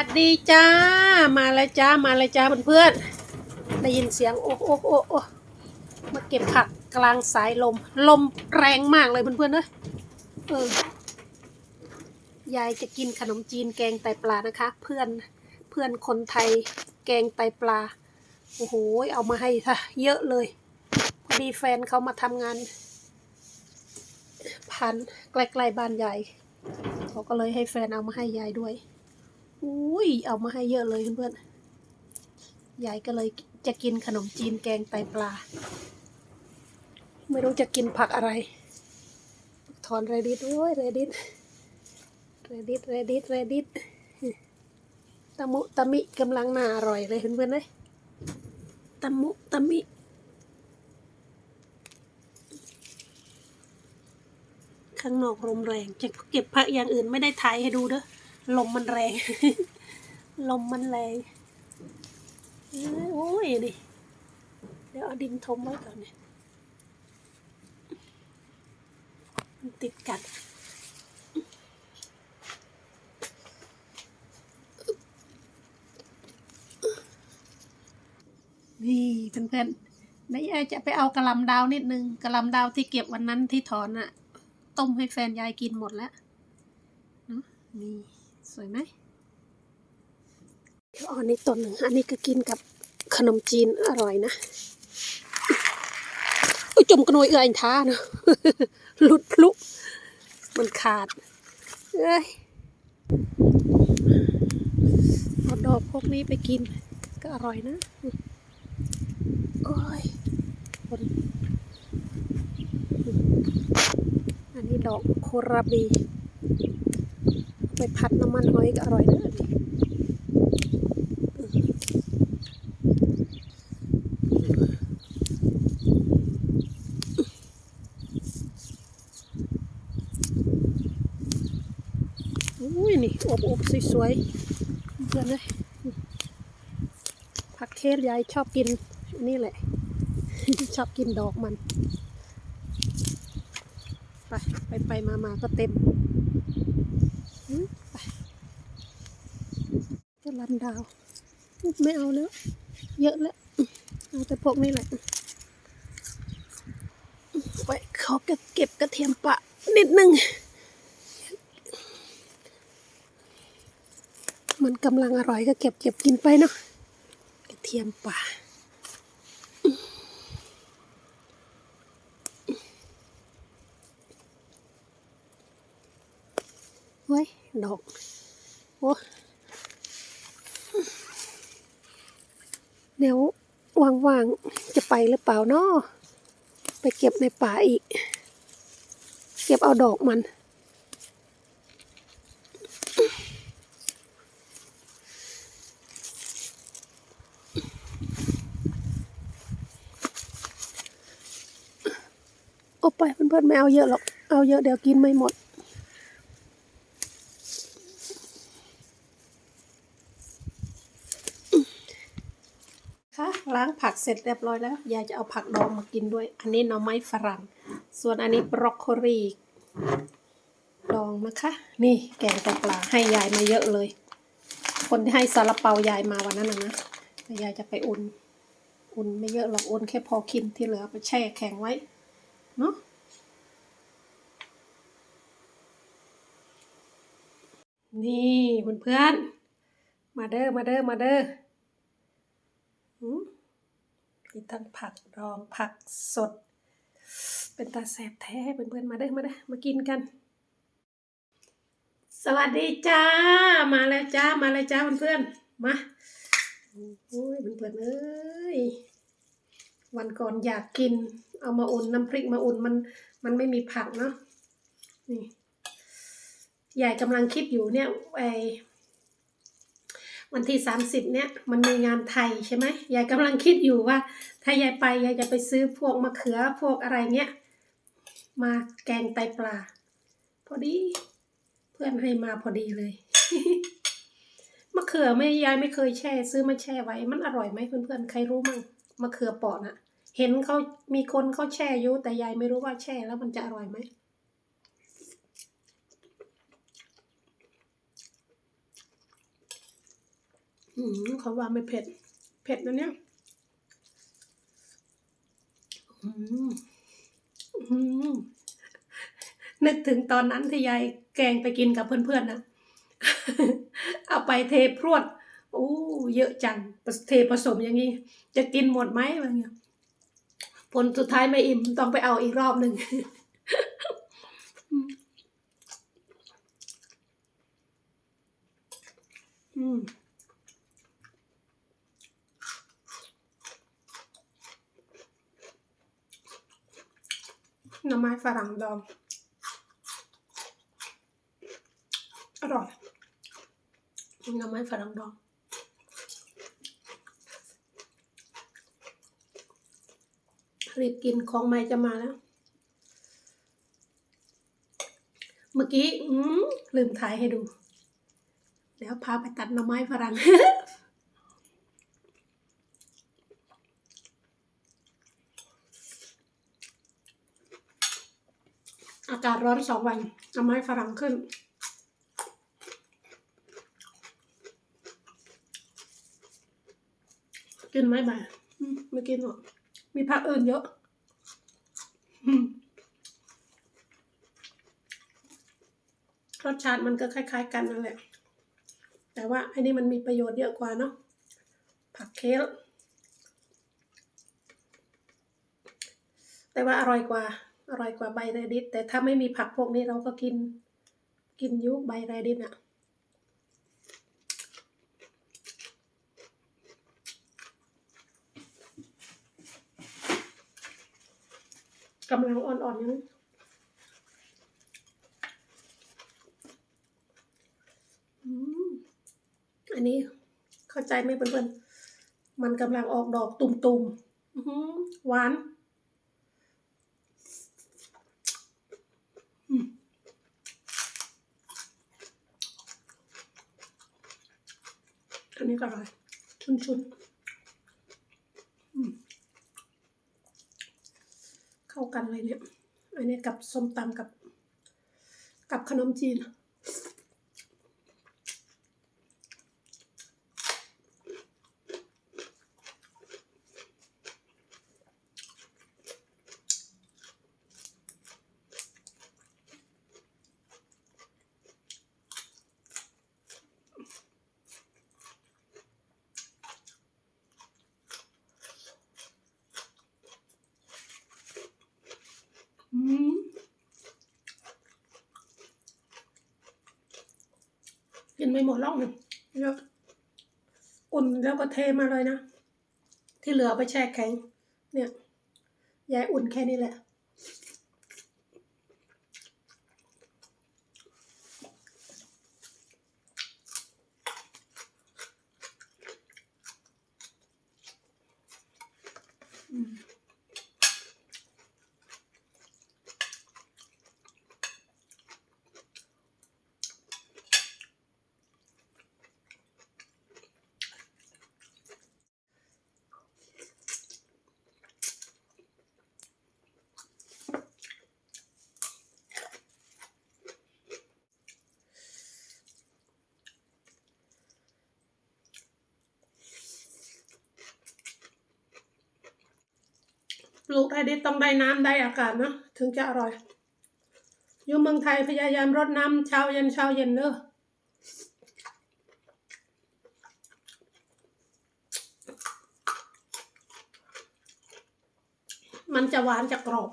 วัสดีจ้า มาแล้วจ้า มาแล้วจ้าเพื่อนๆ ได้ยินเสียงโอ้โอ้โอ้โอ้มาเก็บผักกลางสายลม ลมแรงมากเลยเพื่อนๆเนอะเออยายจะกินขนมจีนแกงไตปลานะคะ เพื่อนเพื่อนคนไทยแกงไตปลา โอ้โห เอามาให้ค่ะเยอะเลย พอดีแฟนเขามาทำงาน พันใกล้ๆบ้านยายเขาก็เลยให้แฟนเอามาให้ยายด้วย อุ้ยเอามาให้เยอะเลยเพื่อนๆยายก็เลยจะกินขนมจีนแกงไตปลา ไม่รู้จะกินผักอะไร ถอนเรดิตโอ้ยเรดิตเรดิตเรดิตเรดิตตะมุตะมิกำลังน่าอร่อยเลยเพื่อนๆเลยตะมุตะมิข้างนอกลมแรง จะเก็บผักอย่างอื่นไม่ได้ถ่ายให้ดูเด้อ ลมมันแรง ลมมันแรงเอ้ยโอ้ยดิเดี๋ยวเอาดินทมไว้ก่อนเนี่ยมันติดกันนี่เพื่อนๆนายยายจะไปเอากระลำดาวนิดนึงกระลำดาวที่เก็บวันนั้นที่ถอนอะต้มให้แฟนยายกินหมดแล้วเนอะนี่ สวยไหมอ๋ออันนี้ต้นหนึ่งอันนี้ก็กินกับขนมจีนอร่อยนะอุ้ยจมกระนวยเอือยท้าเนอะหลุดพลุมันขาด เอ้ยเอาดอกพวกนี้ไปกิน ก็อร่อยนะ โอ้ยคนอันนี้ดอกโคราบี ผัดน้ำมันหอยก็อร่อยนะอันนี้อุ้ยนี่อบอบสวยๆเพื่อนเลยผักเทศยายชอบกินนนี้แหละ ชอบกินดอกมัน ไป ไปไปมามาก็เต็ม อืมไปก็ ลำดาว ไม่เอาแล้ว เยอะแล้ว เอาแต่พวกนี้แหละไปขอเก็เก็บกระเทียมปะนิดนึง มันกำลังอร่อยก็เก็บเก็บกินไปเนาะกระเทียมป่าเฮ้ย ดอก โอ้ เดี๋ยวว่างๆจะไปหรือเปล่าเนาะไปเก็บในป่าอีก เก็บเอาดอกมันเอาไปเพื่อนๆไม่เอาเยอะหรอก เอาเยอะเดี๋ยวกินไม่หมด ล้างผักเสร็จเรียบร้อยแล้ว ยายจะเอาผักดองมากินด้วย อันนี้หน่อไม้ฝรั่ง ส่วนอันนี้บรอกโคลีดองนะคะ นี่แกงไตปลาให้ยายมาเยอะเลย คนที่ให้ซาลาเปายายมาวันนั้นนะนะแต่ยายจะไปอุ่น อุ่นไม่เยอะหรอกอุ่นแค่พอกินที่เหลือไปแช่แข็งไว้ เนาะนี่เพื่อนๆมาเด้อมาเด้อมาเด้ออื มีทั้งผักดองผักสด เป็นตาแสบแท้เพื่อนๆมาเด้มาเด้มากินกัน สวัสดีจ้า มาแล้วจ้ามาแล้วจ้าเพื่อนๆมาโอ้ยเพื่อนๆเอ้ยวันก่อนอยากกิน เอามาอุ่นน้ำพริกมาอุ่นมันมันไม่มีผักเนาะนี่ยายกำลังคิดอยู่เนี่ยไอ วันที่สามสิบเนี่ยมันมีงานไทยใช่ไหมยายกำลังคิดอยู่ว่า ถ้ายายไปยายจะไปซื้อพวกมะเขือพวกอะไรเนี้ยมาแกงไตปลา พอดี เพื่อนให้มาพอดีเลยมะเขือไม่ยายไม่เคยแช่ ซื้อมาแช่ไว้ มันอร่อยไหมเพื่อนๆใครรู้มั่งมะเขือเปาะน่ะเห็นเขามีคนเขาแช่อยู่แต่ยายไม่รู้ว่าแช่แล้วมันจะอร่อยไหม อืมเขาว่าไม่เผ็ด เผ็ดนะเนี่ย อืมอืมนึกถึงตอนนั้นที่ยายแกงไปกินกับเพื่อนๆนะ เอาไปเทพรวด โอ้เยอะจัง เทผสมอย่างนี้ จะกินหมดไหมอะไรเงี้ยผลสุดท้ายไม่อิ่มต้องไปเอาอีกรอบหนึ่งอืม หน่อไม้ฝรั่งดอง อร่อยหน่อไม้ฝรั่งดองรีบกินของใหม่จะมาแล้ว เมื่อกี้อืลืมถ่ายให้ดูเดี๋ยวพาไปตัดหน่อไม้ฝรั่ง อากาศร้อนสองวันหน่อไม้ฝรั่งขึ้น กินไหมบ่ายไม่กินหรอกมีผักอื่นเยอะรสชาติมันก็คล้าย ๆ กันนั่นแหละ แต่ว่าอันนี้มันมีประโยชน์เยอะกว่าเนาะ ผักเคลแต่ว่าอร่อยกว่า อร่อยกว่าใบเรดิสแต่ถ้าไม่มีผักพวกนี้เราก็กิน กินยุใบเรดิสอะกำลังอ่อนๆอยู่นอันนี้เข้าใจไหมเพื่อนๆ มันกำลังออกดอกตุ่มๆหวานันนี้ก็อร่อย ชุนชุนเข้ากันเลยเนี่ย อันนี้กับส้มตำกับ กับขนมจีน อืมกิน ไม่หมดหรอกเนี่ยเยอะอุ่นแล้วก็เทมาเลยนะ ที่เหลือไปแช่แข็ง เนี่ย ยายอุ่นแค่นี้แหละ ปลูกได้ดีต้องได้น้ำได้อากาศนะถึงจะอร่อย อยู่เมืองไทยพยายามรดน้ำเช้าเย็นเช้าเย็นเนอะมันจะหวานจะกรอบ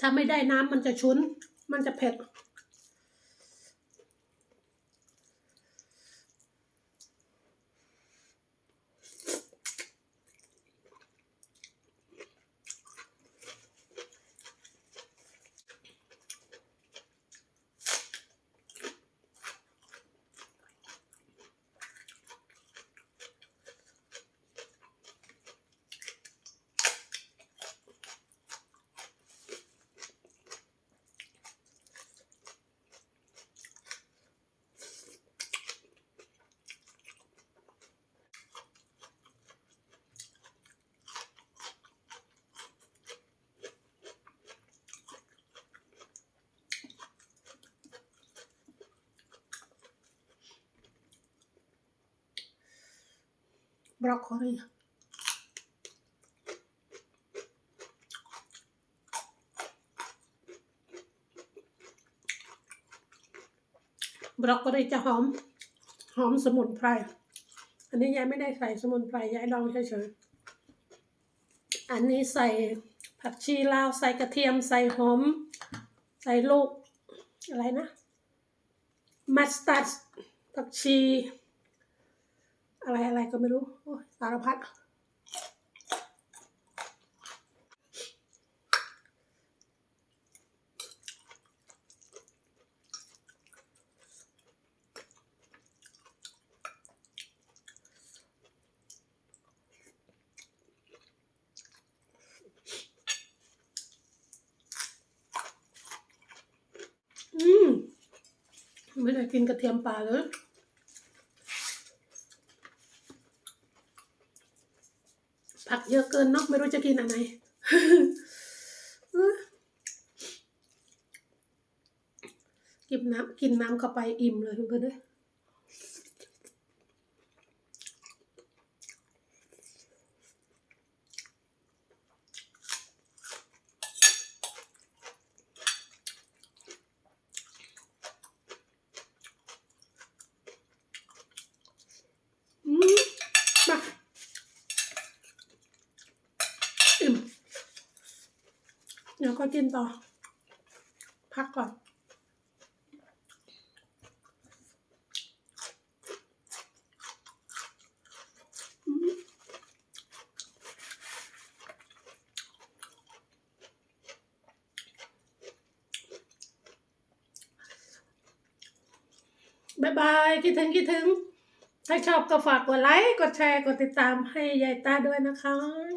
ถ้าไม่ได้น้ำมันจะชุน มันจะเผ็ด บรอกโคลีบรอกโคลีจะหอม หอมสมุนไพร อันนี้ยายไม่ได้ใส่สมุนไพรยายลองเฉยๆ อันนี้ใส่ผักชีลาวใส่กระเทียมใส่หอม ใส่ลูก อะไรนะ มัสตาร์ดผักชี อะไรอะไรก็ไม่รู้สารพัดอืมไม่ได้กินกระเทียมป่าเลย ผักเยอะเกินเนาะไม่รู้จะกินอะไรกินน้ำกินน้ำเข้าไปอิ่มเลยเพื่อนๆเลยอืมมาอิ่ม เดี๋ยกินต่อ พักก่อนบายบาย คิดถึงคิดถึง ถ้าชอบก็ฝากกดไลค์ กดแชร์ กดติดตามให้ยายตาด้วยนะคะ